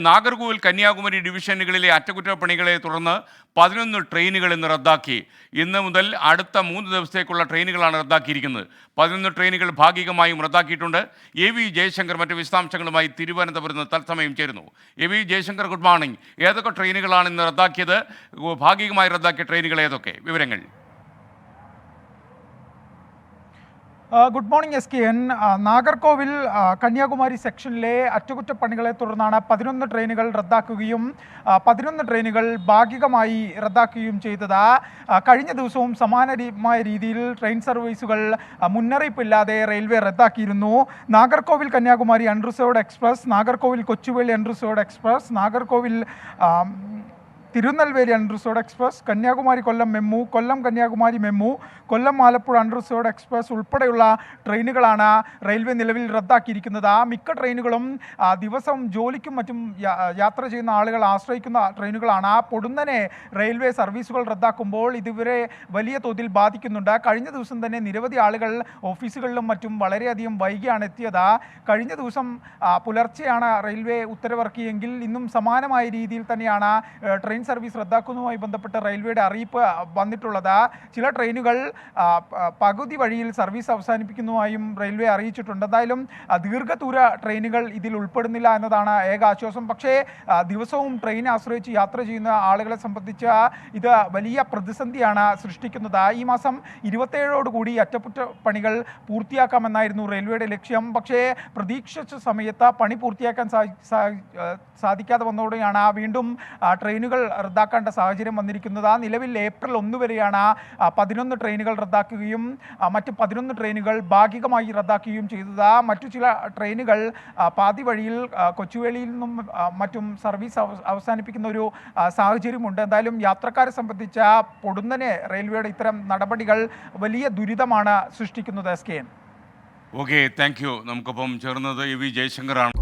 നാഗർകോവിൽ കന്യാകുമാരി ഡിവിഷനുകളിലെ അറ്റകുറ്റപ്പണികളെ തുടർന്ന് പതിനൊന്ന് ട്രെയിനുകൾ ഇന്ന് റദ്ദാക്കി. ഇന്ന് മുതൽ അടുത്ത മൂന്ന് ദിവസത്തേക്കുള്ള ട്രെയിനുകളാണ് റദ്ദാക്കിയിരിക്കുന്നത്. പതിനൊന്ന് ട്രെയിനുകൾ ഭാഗികമായും റദ്ദാക്കിയിട്ടുണ്ട്. എ വി ജയശങ്കർ മറ്റ് വിശദാംശങ്ങളുമായി തിരുവനന്തപുരത്ത് തത്സമയം ചേരുന്നു. A V Jayashankar good morning. ഏതൊക്കെ ട്രെയിനുകളാണ് ഇന്ന് റദ്ദാക്കിയത്? ഭാഗികമായി റദ്ദാക്കിയ ട്രെയിനുകൾ ഏതൊക്കെ? വിവരങ്ങൾ ആ, good morning S K N Nagercoil Kanyakumari സെക്ഷനിലെ അറ്റകുറ്റപ്പണികളെ തുടർന്നാണ് പതിനൊന്ന് ട്രെയിനുകൾ റദ്ദാക്കുകയും പതിനൊന്ന് ട്രെയിനുകൾ ഭാഗികമായി റദ്ദാക്കുകയും ചെയ്തത്. കഴിഞ്ഞ ദിവസവും സമാനമായ രീതിയിൽ ട്രെയിൻ സർവീസുകൾ മുന്നറിയിപ്പില്ലാതെ റെയിൽവേ റദ്ദാക്കിയിരുന്നു. Nagercoil Kanyakumari unreserved express Nagercoil Kochuveli unreserved express Nagercoil Tirunelveli unreserved express Kanyakumari Kollam MEMU Kollam Kanyakumari MEMU Kollam Alappuzha unreserved express ഉൾപ്പെടെയുള്ള ട്രെയിനുകളാണ് റെയിൽവേ നിലവിൽ റദ്ദാക്കിയിരിക്കുന്നത്. ആ മിക്ക ട്രെയിനുകളും ദിവസം ജോലിക്കും മറ്റും യാത്ര ചെയ്യുന്ന ആളുകൾ ആശ്രയിക്കുന്ന ട്രെയിനുകളാണ്. ആ പൊടുന്നനെ റെയിൽവേ സർവീസുകൾ റദ്ദാക്കുമ്പോൾ ഇതുവരെ വലിയ തോതിൽ ബാധിക്കുന്നുണ്ട്. കഴിഞ്ഞ ദിവസം തന്നെ നിരവധി ആളുകൾ ഓഫീസുകളിലും മറ്റും വളരെയധികം വൈകിയാണ് എത്തിയത്. കഴിഞ്ഞ ദിവസം പുലർച്ചെയാണ് റെയിൽവേ ഉത്തരവിറക്കിയെങ്കിൽ ഇന്നും സമാനമായ രീതിയിൽ തന്നെയാണ് ഏഹ്, ട്രെയിൻ സർവീസ് റദ്ദാക്കുന്നതുമായി ബന്ധപ്പെട്ട് റെയിൽവേയുടെ അറിയിപ്പ് വന്നിട്ടുള്ളത്. ചില ട്രെയിനുകൾ പകുതി വഴിയിൽ സർവീസ് അവസാനിപ്പിക്കുന്നതുമായും റെയിൽവേ അറിയിച്ചിട്ടുണ്ട്. എന്തായാലും ദീർഘദൂര ട്രെയിനുകൾ ഇതിൽ ഉൾപ്പെടുന്നില്ല എന്നതാണ് ഏക ആശ്വാസം. പക്ഷേ ദിവസവും ട്രെയിൻ ആശ്രയിച്ച് യാത്ര ചെയ്യുന്ന ആളുകളെ സംബന്ധിച്ച് ഇത് വലിയ പ്രതിസന്ധിയാണ് സൃഷ്ടിക്കുന്നത്. ഈ മാസം ഇരുപത്തേഴോടുകൂടി അറ്റകുറ്റപ്പണികൾ പൂർത്തിയാക്കാമെന്നായിരുന്നു റെയിൽവേയുടെ ലക്ഷ്യം. പക്ഷേ പ്രതീക്ഷിച്ച സമയത്ത് പണി പൂർത്തിയാക്കാൻ സാധിക്കാതെ വന്നതോടെയാണ് വീണ്ടും ട്രെയിനുകൾ റദ്ദാക്കേണ്ട സാഹചര്യം വന്നിരിക്കുന്നത്. ആ നിലവിൽ ഏപ്രിൽ ഒന്ന് വരെയാണ് പതിനൊന്ന് ട്രെയിനുകൾ റദ്ദാക്കുകയും മറ്റ് പതിനൊന്ന് ട്രെയിനുകൾ ഭാഗികമായി റദ്ദാക്കുകയും ചെയ്തത്. മറ്റു ചില ട്രെയിനുകൾ പാതി വഴിയിൽ കൊച്ചുവേളിയിൽ നിന്നും മറ്റും സർവീസ് അവസാനിപ്പിക്കുന്ന ഒരു സാഹചര്യമുണ്ട്. എന്തായാലും യാത്രക്കാരെ സംബന്ധിച്ച പൊടുന്നനെ റെയിൽവേയുടെ ഇത്തരം നടപടികൾ വലിയ ദുരിതമാണ് സൃഷ്ടിക്കുന്നത് S K N. Okay thank you നമുക്കൊപ്പം ചേർന്നത് എ വി ജയശങ്കറാണ്.